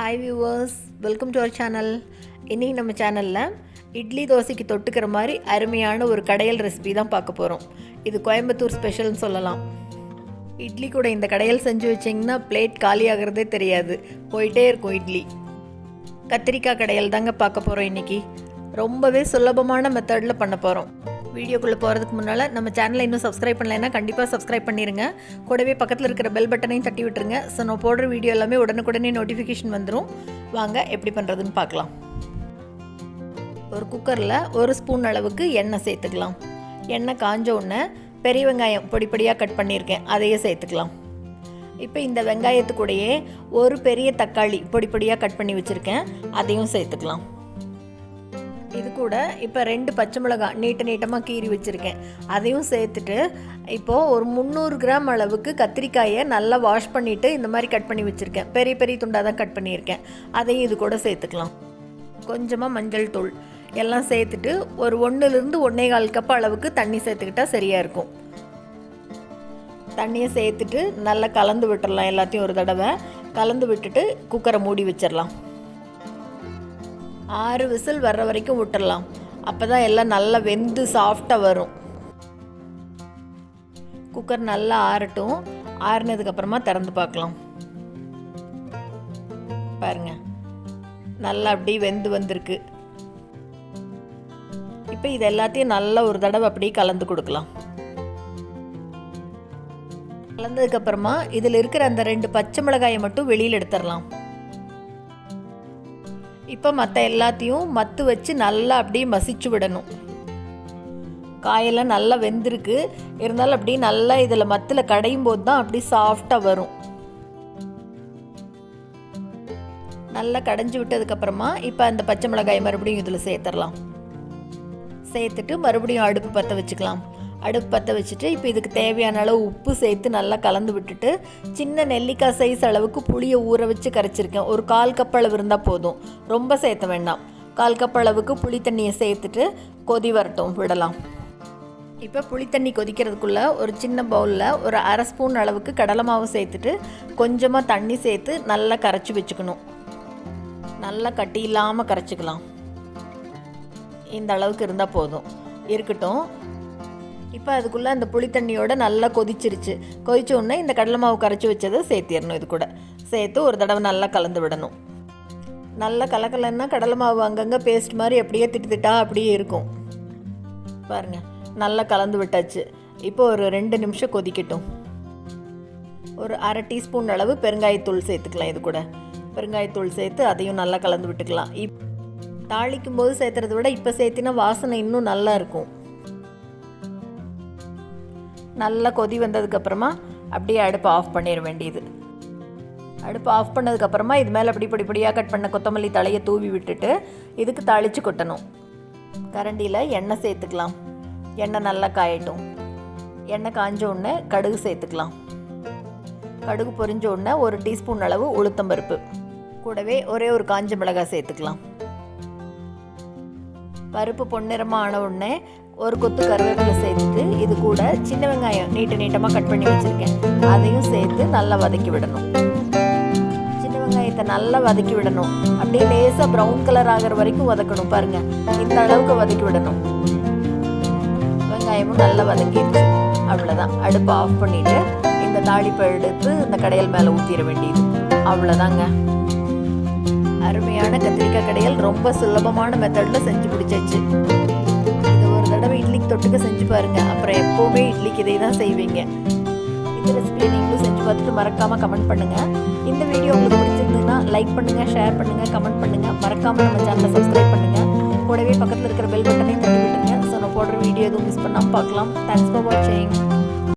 Hi viewers welcome to our channel இன்றைக்கி நம்ம சேனலில் இட்லி தோசைக்கு தொட்டுக்கிற மாதிரி அருமையான ஒரு கடையல் ரெசிபி தான் பார்க்க போகிறோம் இது கோயம்புத்தூர் ஸ்பெஷல்னு சொல்லலாம். இட்லி கூட இந்த கடையல் செஞ்சு வச்சிங்கன்னா பிளேட் காலி ஆகிறதே தெரியாது. போயிட்டே இருக்கும் இட்லி. கத்திரிக்காய் கடையல் தாங்க பார்க்க போகிறோம் இன்றைக்கி ரொம்பவே சுலபமான மெத்தடில் பண்ண போகிறோம் வீடியோக்குள்ளே போகிறதுக்கு முன்னால் நம்ம சேனலை இன்னும் சப்ஸ்கிரைப் பண்ணலைன்னா கண்டிப்பாக சப்ஸ்கிரைப் பண்ணிடுங்க கூடவே பக்கத்தில் இருக்கிற பெல் பட்டனையும் தட்டி விட்டுருங்க. ஸோ நான் போடுற வீடியோ எல்லாமே உடனுக்குடனே நோட்டிஃபிகேஷன் வந்துடும் வாங்க எப்படி பண்ணுறதுன்னு பார்க்கலாம். ஒரு குக்கரில் ஒரு ஸ்பூன் அளவுக்கு எண்ணெய் சேர்த்துக்கலாம். எண்ணெய் காஞ்ச உடனே பெரிய வெங்காயம் பொடி பொடியாக கட் பண்ணியிருக்கேன். அதையே சேர்த்துக்கலாம். இப்போ இந்த வெங்காயத்துக்கூடையே ஒரு பெரிய தக்காளி பொடி பொடியாக கட் பண்ணி வச்சுருக்கேன். அதையும் சேர்த்துக்கலாம். இது கூட இப்போ ரெண்டு பச்சை மிளகாய் நீட்ட நீட்டமாக கீறி வச்சுருக்கேன். அதையும் சேர்த்துட்டு இப்போது ஒரு முந்நூறு கிராம் அளவுக்கு கத்திரிக்காயை நல்லா வாஷ் பண்ணிவிட்டு இந்த மாதிரி கட் பண்ணி வச்சுருக்கேன். பெரிய பெரிய துண்டாக தான் கட் பண்ணியிருக்கேன். அதையும் இது கூட சேர்த்துக்கலாம். கொஞ்சமாக மஞ்சள் தூள் எல்லாம் சேர்த்துட்டு ஒரு ஒன்றுலேருந்து ஒன்றே கால் கப் அளவுக்கு தண்ணி சேர்த்துக்கிட்டா சரியாக இருக்கும். தண்ணியை சேர்த்துட்டு நல்லா கலந்து விட்டுடலாம் எல்லாத்தையும் ஒரு தடவை. கலந்து விட்டுட்டு குக்கரை மூடி வச்சிடலாம் ஆறு விசில் வர்ற வரைக்கும் விட்டுறலாம். அப்போ தான் எல்லாம் நல்லா வெந்து சாஃப்டாக வரும். குக்கர் நல்லா ஆறட்டும். ஆறுனதுக்கப்புறமா திறந்து பார்க்கலாம். பாருங்க. நல்லா அப்படி வெந்து வந்திருக்கு. இப்போ இது எல்லாத்தையும் நல்லா ஒரு தடவை அப்படியே கலந்து கொடுக்கலாம். கலந்ததுக்கப்புறமா இதில் இருக்கிற அந்த ரெண்டு பச்சை மிளகாயை மட்டும் வெளியில் எடுத்துடலாம். இப்போ மற்ற எல்லாத்தையும் மத்து வச்சு நல்லா அப்படியே மசிச்சு விடணும். காயெல்லாம் நல்லா வெந்திருக்கு. இருந்தாலும் அப்படியே நல்லா இதில் மத்தில் கடையும் போது தான் அப்படி சாஃப்டாக வரும். நல்லா கடைஞ்சி விட்டதுக்கப்புறமா இப்போ அந்த பச்சை மிளகாய் மறுபடியும் இதில் சேர்த்துடலாம். சேர்த்துட்டு மறுபடியும் அடுப்பு பற்ற வச்சுக்கலாம். அடுப்பு பற்ற வச்சுட்டு இப்போ இதுக்கு தேவையான அளவு உப்பு சேர்த்து நல்லா கலந்து விட்டுட்டு சின்ன நெல்லிக்காய் சைஸ் அளவுக்கு புளியை ஊற வச்சு கரைச்சிருக்கேன். ஒரு கால் கப் அளவு இருந்தால் போதும். ரொம்ப சேர்த்த வேண்டாம். கால் கப் அளவுக்கு புளி தண்ணியை சேர்த்துட்டு கொதி வரட்டும். விடலாம். இப்போ புளி தண்ணி கொதிக்கிறதுக்குள்ளே ஒரு சின்ன பவுலில் ஒரு அரை ஸ்பூன் அளவுக்கு கடலை மாவு சேர்த்துட்டு கொஞ்சமாக தண்ணி சேர்த்து நல்லா கரைச்சி வச்சுக்கணும். நல்லா கட்டி இல்லாமல் கரைச்சிக்கலாம். இந்த அளவுக்கு இருந்தால் போதும். இருக்கட்டும். இப்போ அதுக்குள்ளே அந்த புளி தண்ணியோட நல்லா கொதிச்சிருச்சு. கொதிச்ச உடனே இந்த கடலை மாவு கரைச்சி வச்சதை சேர்த்திடணும் இது கூட. சேர்த்து ஒரு தடவை நல்லா கலந்து விடணும். நல்லா கலக்கலன்னா கடலை மாவு அங்கங்கே பேஸ்ட் மாதிரி அப்படியே திட்டு திட்டா அப்படியே இருக்கும். பாருங்கள் நல்லா கலந்து விட்டாச்சு. இப்போ ஒரு ரெண்டு நிமிஷம் கொதிக்கட்டும். ஒரு அரை டீஸ்பூன் அளவு பெருங்காயத்தூள் சேர்த்துக்கலாம் இது கூட. பெருங்காயத்தூள் சேர்த்து அதையும் நல்லா கலந்து விட்டுக்கலாம். இப் தாளிக்கும் போது சேர்த்துறத விட இப்போ சேர்த்தினா வாசனை இன்னும் நல்லா இருக்கும். நல்லா கொதி வந்ததுக்கப்புறமா அப்படியே அடுப்பை ஆஃப் பண்ணிட வேண்டியது. அடுப்பு ஆஃப் பண்ணதுக்கப்புறமா இது மேலே அப்படி இப்படி இப்படியாக கட் பண்ண கொத்தமல்லி தலையை தூவி விட்டுட்டு இதுக்கு தாளித்து கொட்டணும். கரண்டியில் எண்ணெய் சேர்த்துக்கலாம். எண்ணெய் நல்லா காயட்டும். எண்ணெய் காஞ்ச உடனே கடுகு சேர்த்துக்கலாம். கடுகு பொரிஞ்ச உடனே ஒரு டீஸ்பூன் அளவு உளுத்தம்பருப்பு கூடவே ஒரே ஒரு காஞ்ச மிளகாய் சேர்த்துக்கலாம். பருப்பு பொன்னிறமாக ஆன உடனே ஒரு கொத்து கருவேப்பிலை சேர்த்துட்டு இது கூட சின்ன வெங்காயம் நீட்ட நீட்டமாக கட் பண்ணி வச்சுருக்கேன். அதையும் சேர்த்து நல்லா வதக்கி விடணும். சின்ன வெங்காயத்தை நல்லா வதக்கி விடணும். அப்படியே லேசாக ப்ரௌன் கலர் ஆகிற வரைக்கும் வதக்கணும் பாருங்கள் இந்த அளவுக்கு வதக்கி விடணும். வெங்காயமும் நல்லா வதக்கிடுச்சு அவ்வளோதான் அடுப்பை ஆஃப் பண்ணிவிட்டு இந்த தாளிப்பை எடுத்து இந்த கடையல் மேலே ஊற்றிட வேண்டியது. அவ்வளோதாங்க ரொம்ப சுலபமான மெத்தடில் செஞ்சு பிடிச்சாச்சு இது ஒரு தடவை இட்லிக்கு தொட்டுக்க செஞ்சு பாருங்க. அப்புறம் எப்போவுமே இட்லிக்கு இதை தான் செய்வீங்க. இந்த ரெசிபியை நீங்களும் செஞ்சு பார்த்துட்டு மறக்காமல் கமெண்ட் பண்ணுங்கள் இந்த வீடியோ உங்களுக்கு பிடிச்சிருந்ததுன்னா லைக் பண்ணுங்கள் ஷேர் பண்ணுங்கள் கமெண்ட் பண்ணுங்கள் மறக்காமல் நம்ம சேனலை சப்ஸ்கிரைப் பண்ணுங்கள் கூடவே பக்கத்தில் இருக்கிற பெல் பட்டனையும் தட்டி விட்டுருங்க. ஸோ நான் போடுற வீடியோ எதுவும் மிஸ் பண்ணாமல் பார்க்கலாம். தேங்க்ஸ் ஃபார் வாட்சிங்